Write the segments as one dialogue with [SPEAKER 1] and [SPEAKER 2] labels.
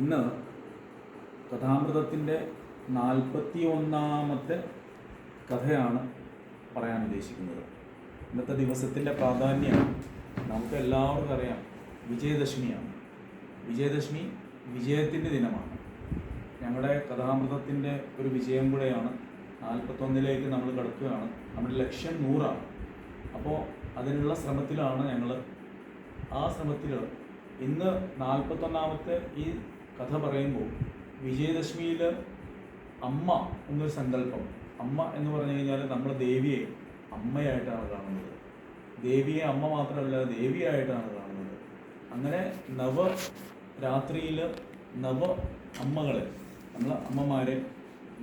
[SPEAKER 1] ഇന്ന് കഥാമൃതത്തിന്റെ നാൽപ്പത്തി ഒന്നാമത്തെ കഥയാണ് പറയാൻ ഉദ്ദേശിക്കുന്നത്. ഇന്നത്തെ ദിവസത്തിന്റെ പ്രാധാന്യം നമുക്ക് എല്ലാവർക്കും അറിയാം വിജയദശമിയാണ്. വിജയദശമി വിജയത്തിന്റെ ദിനമാണ്. ഞങ്ങളുടെ കഥാമൃതത്തിന്റെ ഒരു വിജയം കൂടെയാണ് നാൽപ്പത്തൊന്നിലേക്ക് നമ്മൾ കടക്കുകയാണ്. നമ്മുടെ ലക്ഷ്യം നൂറാണ്. അപ്പോൾ അതിനുള്ള ശ്രമത്തിലാണ് ഞങ്ങൾ ആ ശ്രമത്തിൽ ഇന്ന് നാൽപ്പത്തൊന്നാമത്തെ ഈ കഥ പറയുമ്പോൾ വിജയദശമിയിൽ അമ്മ എന്നൊരു സങ്കല്പം. അമ്മ എന്ന് പറഞ്ഞു കഴിഞ്ഞാൽ നമ്മൾ ദേവിയെ അമ്മയായിട്ടാണ് കാണുന്നത്. ദേവിയെ അമ്മ മാത്രമല്ല ദേവിയായിട്ടാണ് കാണുന്നത്. അങ്ങനെ നവ രാത്രിയിൽ നവ അമ്മകളെ നമ്മൾ അമ്മമാരെ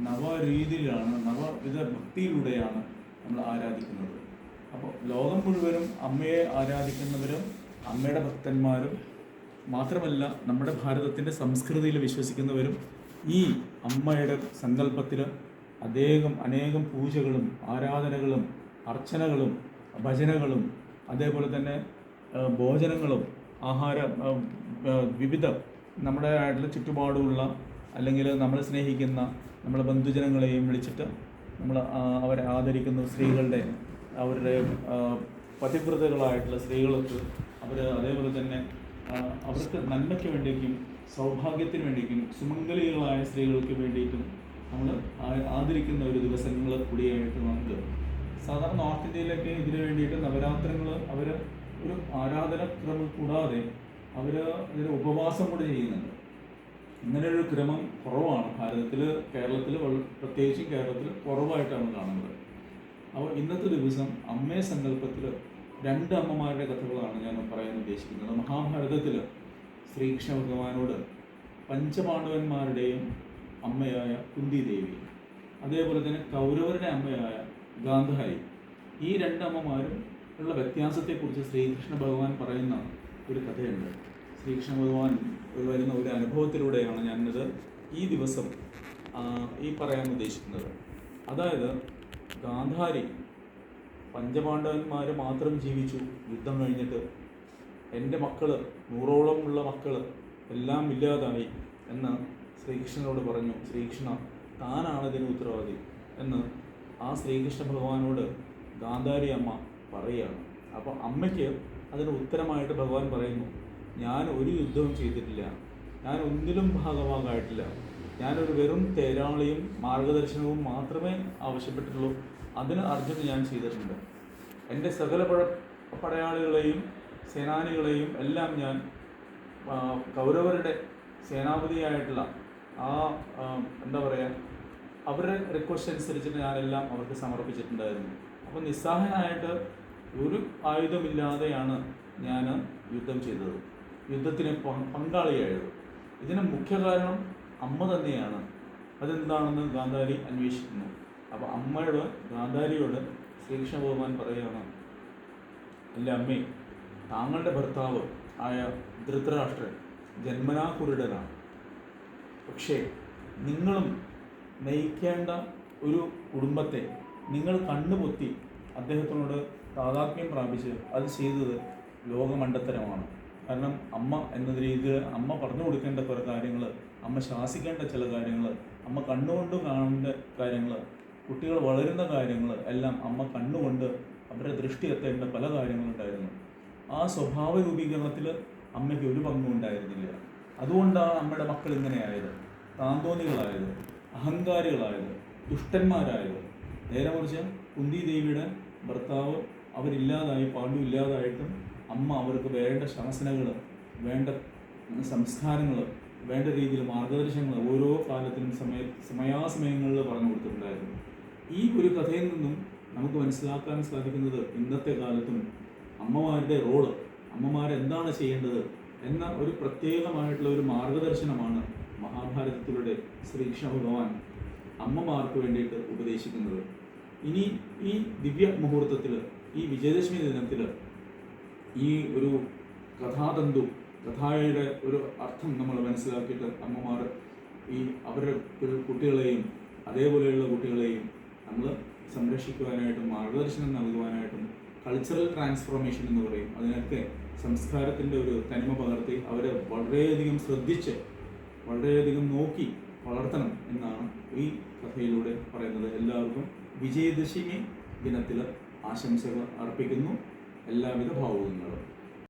[SPEAKER 1] നവ രീതിയിലാണ് നവവിധ ഭക്തിയിലൂടെയാണ് നമ്മൾ ആരാധിക്കുന്നത്. അപ്പോൾ ലോകം മുഴുവനും അമ്മയെ ആരാധിക്കുന്നവരും അമ്മയുടെ ഭക്തന്മാരും മാത്രമല്ല നമ്മുടെ ഭാരതത്തിന്റെ സംസ്കൃതിയിൽ വിശ്വസിക്കുന്നവരും ഈ അമ്മയുടെ സങ്കല്പത്തിൽ അദ്ദേഹം അനേകം പൂജകളും ആരാധനകളും അർച്ചനകളും ഭജനകളും അതേപോലെ തന്നെ ഭോജനങ്ങളും ആഹാര വിവിധ നമ്മുടെ ആയിട്ടുള്ള ചുറ്റുപാടുമുള്ള അല്ലെങ്കിൽ നമ്മളെ സ്നേഹിക്കുന്ന നമ്മളെ ബന്ധുജനങ്ങളെയും വിളിച്ചിട്ട് നമ്മൾ അവരെ ആദരിക്കുന്ന സ്ത്രീകളുടെ അവരുടെ പതിവ്രതകളായിട്ടുള്ള സ്ത്രീകൾക്ക് അവർ അതേപോലെ തന്നെ അവർക്ക് നന്മയ്ക്ക് വേണ്ടിയിട്ടും സൗഭാഗ്യത്തിന് വേണ്ടിയിട്ടും സുമംഗലികളായ സ്ത്രീകൾക്ക് വേണ്ടിയിട്ടും നമ്മൾ ആദരിക്കുന്ന ഒരു ദിവസങ്ങൾ കൂടിയായിട്ട് നമുക്ക് സാധാരണ നോർത്ത് ഇന്ത്യയിലൊക്കെ ഇതിനു വേണ്ടിയിട്ട് നവരാത്രങ്ങൾ അവർ ഒരു ആരാധനക്രമം കൂടാതെ അവർ ഇതിന് ഉപവാസം കൂടി ചെയ്യുന്നുണ്ട്. ഇങ്ങനെ ഒരു ക്രമം കുറവാണ്. ഭാരതത്തിൽ കേരളത്തിൽ പ്രത്യേകിച്ചും കേരളത്തിൽ കുറവായിട്ടാണ് കാണുന്നത്. അപ്പോൾ ഇന്നത്തെ ദിവസം അമ്മേ സങ്കല്പത്തിൽ രണ്ട് അമ്മമാരുടെ കഥകളാണ് ഞാൻ പറയാൻ ഉദ്ദേശിക്കുന്നത്. മഹാഭാരതത്തിൽ ശ്രീകൃഷ്ണ ഭഗവാനോട് പഞ്ചപാണ്ഡവന്മാരുടെയും അമ്മയായ കുന്തി ദേവി അതേപോലെ തന്നെ കൗരവരുടെ അമ്മയായ ഗാന്ധാരി ഈ രണ്ടമ്മമാരും ഉള്ള വ്യത്യാസത്തെക്കുറിച്ച് ശ്രീകൃഷ്ണ ഭഗവാൻ പറയുന്ന ഒരു കഥയുണ്ട്. ശ്രീകൃഷ്ണ ഭഗവാൻ വരുന്ന ഒരു അനുഭവത്തിലൂടെയാണ് ഞാനിത് ഈ ദിവസം ഈ പറയാൻ ഉദ്ദേശിക്കുന്നത്. അതായത് ഗാന്ധാരി പഞ്ചപാണ്ഡവന്മാർ മാത്രം ജീവിച്ചു യുദ്ധം കഴിഞ്ഞിട്ട്. എന്റെ മക്കൾ നൂറോളം ഉള്ള മക്കൾ എല്ലാം ഇല്ലാതായി എന്ന് ശ്രീകൃഷ്ണനോട് പറഞ്ഞു. ശ്രീകൃഷ്ണ താനാണ് ഇതിന് ഉത്തരവാദി എന്ന് ആ ശ്രീകൃഷ്ണ ഭഗവാനോട് ഗാന്ധാരി അമ്മ പറയുകയാണ്. അപ്പോൾ അമ്മയ്ക്ക് അതിന് ഉത്തരമായിട്ട് ഭഗവാൻ പറയുന്നു ഞാൻ ഒരു യുദ്ധവും ചെയ്തിട്ടില്ല. ഞാൻ ഒന്നിലും ഭാഗമാകായിട്ടില്ല ഞാനൊരു വെറും തേരാളിയും മാർഗദർശനവും മാത്രമേ ആവശ്യപ്പെട്ടിട്ടുള്ളൂ. അതിന് അർജുന ഞാൻ ചെയ്തിട്ടുണ്ട്. എന്റെ സകല പഴ പടയാളികളെയും സേനാനികളെയും എല്ലാം ഞാൻ കൗരവരുടെ സേനാപതിയായിട്ടുള്ള ആ എന്താ പറയുക അവരുടെ റിക്വസ്റ്റ് അനുസരിച്ചിട്ട് ഞാനെല്ലാം അവർക്ക് സമർപ്പിച്ചിട്ടുണ്ടായിരുന്നു. അപ്പോൾ നിസ്സഹായനായിട്ട് ഒരു ആയുധമില്ലാതെയാണ് ഞാൻ യുദ്ധം ചെയ്തത്. യുദ്ധത്തിന് പങ്കാളിയായത്. ഇതിന് മുഖ്യ കാരണം അമ്മ തന്നെയാണ്. അതെന്താണെന്ന് ഗാന്ധാരി അന്വേഷിക്കുന്നു. അപ്പോൾ അമ്മയോട് ഗാന്ധാരിയോട് ശ്രീകൃഷ്ണ ഭഗവാൻ പറയുകയാണ് അല്ല അമ്മേ താങ്കളുടെ ഭർത്താവ് ആയ ധൃതരാഷ്ട്രൻ ജന്മനാ കുരുടനാണ്. പക്ഷേ നിങ്ങളും നയിക്കേണ്ട ഒരു കുടുംബത്തെ നിങ്ങൾ കണ്ണുപൊത്തി അദ്ദേഹത്തിനോട് താതാത്മ്യം പ്രാപിച്ച് അത് ചെയ്തത് ലോകമണ്ടത്തരമാണ്. കാരണം അമ്മ എന്ന രീതിയിൽ അമ്മ പറഞ്ഞു കൊടുക്കേണ്ട കുറേ കാര്യങ്ങൾ അമ്മ ശാസിക്കേണ്ട ചില കാര്യങ്ങൾ അമ്മ കണ്ണുകൊണ്ട് കാണേണ്ട കാര്യങ്ങൾ കുട്ടികൾ വളരുന്ന കാര്യങ്ങൾ എല്ലാം അമ്മ കണ്ണുകൊണ്ട് അവരുടെ ദൃഷ്ടി എത്തേണ്ട പല കാര്യങ്ങളും ഉണ്ടായിരുന്നു. ആ സ്വഭാവ രൂപീകരണത്തിൽ അമ്മയ്ക്ക് ഒരു പങ്കും ഉണ്ടായിരുന്നില്ല. അതുകൊണ്ടാണ് അമ്മയുടെ മക്കൾ ഇങ്ങനെയായത്. താന്തോന്നികളായത് അഹങ്കാരികളായത് ദുഷ്ടന്മാരായത്. നേരെ മറിച്ച് കുന്തി ദേവിയുടെ ഭർത്താവ് അവരില്ലാതായി പാണ്ഡു ഇല്ലാതായിട്ടും അമ്മ അവർക്ക് വേണ്ട ശാസനകൾ വേണ്ട സംസ്കാരങ്ങൾ വേണ്ട രീതിയിൽ മാർഗദർശനങ്ങൾ ഓരോ കാലത്തിനും സമയ സമയാസമയങ്ങളിൽ പറഞ്ഞു കൊടുത്തിട്ടുണ്ടായിരുന്നു. ഈ ഒരു കഥയിൽ നിന്നും നമുക്ക് മനസ്സിലാക്കാൻ സാധിക്കുന്നത് ഇന്നത്തെ കാലത്തും അമ്മമാരുടെ റോൾ അമ്മമാരെന്താണ് ചെയ്യേണ്ടത് എന്ന ഒരു പ്രത്യേകമായിട്ടുള്ള ഒരു മാർഗദർശനമാണ് മഹാഭാരതത്തിലൂടെ ശ്രീകൃഷ്ണ ഭഗവാൻ അമ്മമാർക്ക് വേണ്ടിയിട്ട് ഉപദേശിക്കുന്നത്. ഇനി ഈ ദിവ്യ മുഹൂർത്തത്തിൽ ഈ വിജയദശമി ദിനത്തിൽ ഈ ഒരു കഥാതന്തു കഥായുടെ ഒരു അർത്ഥം നമ്മൾ മനസ്സിലാക്കിയിട്ട് അമ്മമാർ ഈ അവരുടെ കുട്ടികളെയും അതേപോലെയുള്ള കുട്ടികളെയും നമ്മൾ സംരക്ഷിക്കുവാനായിട്ടും മാർഗദർശനം നൽകുവാനായിട്ടും കൾച്ചറൽ ട്രാൻസ്ഫോർമേഷൻ എന്ന് പറയും. അതിനൊക്കെ സംസ്കാരത്തിന്റെ ഒരു തനിമ പകർത്തി അവരെ വളരെയധികം ശ്രദ്ധിച്ച് വളരെയധികം നോക്കി വളർത്തണം എന്നാണ് ഈ കഥയിലൂടെ പറയുന്നത്. എല്ലാവർക്കും വിജയദശമി ദിനത്തിൽ ആശംസകൾ അർപ്പിക്കുന്നു. എല്ലാവിധ ഭാവുകങ്ങളും